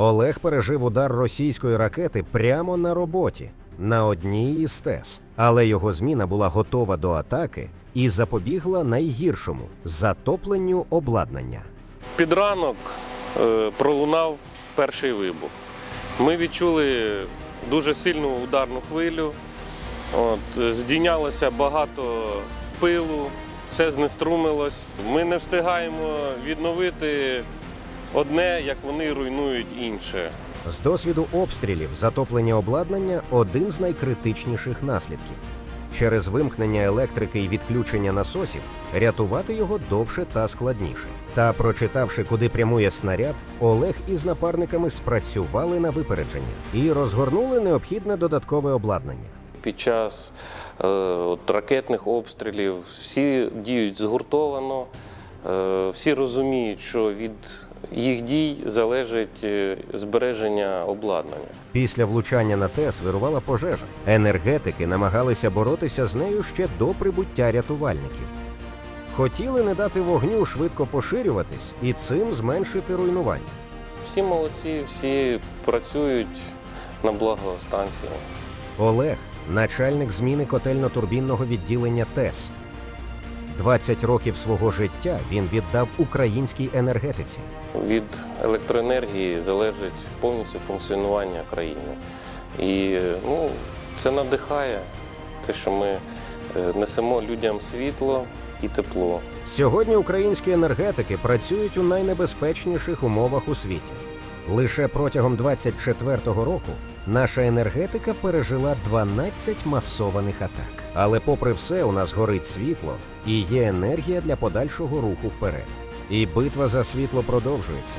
Олег пережив удар російської ракети прямо на роботі на одній із ТЕС, але його зміна була готова до атаки і запобігла найгіршому затопленню обладнання. Під ранок е, пролунав перший вибух. Ми відчули дуже сильну ударну хвилю. От, здійнялося багато пилу, все знеструмилось. Ми не встигаємо відновити одне, як вони руйнують інше. З досвіду обстрілів затоплення обладнання один з найкритичніших наслідків. Через вимкнення електрики і відключення насосів рятувати його довше та складніше. Та прочитавши, куди прямує снаряд, Олег із напарниками спрацювали на випередження і розгорнули необхідне додаткове обладнання. Під час е, от, ракетних обстрілів всі діють згуртовано, всі розуміють, що від їх дій залежить е, збереження обладнання. Після влучання на ТЕС вирувала пожежа. Енергетики намагалися боротися з нею ще до прибуття рятувальників. Хотіли не дати вогню швидко поширюватись і цим зменшити руйнування. Всі молодці, всі працюють на благо станції. Олег, начальник зміни котельно-турбінного відділення ТЕС. 20 років свого життя він віддав українській енергетиці. Від електроенергії залежить повністю функціонування країни. І ну, це надихає те, що ми е, несемо людям світло і тепло. Сьогодні українські енергетики працюють у найнебезпечніших умовах у світі. Лише протягом 24-го року наша енергетика пережила 12 масованих атак. Але попри все, у нас горить світло і є енергія для подальшого руху вперед. І битва за світло продовжується.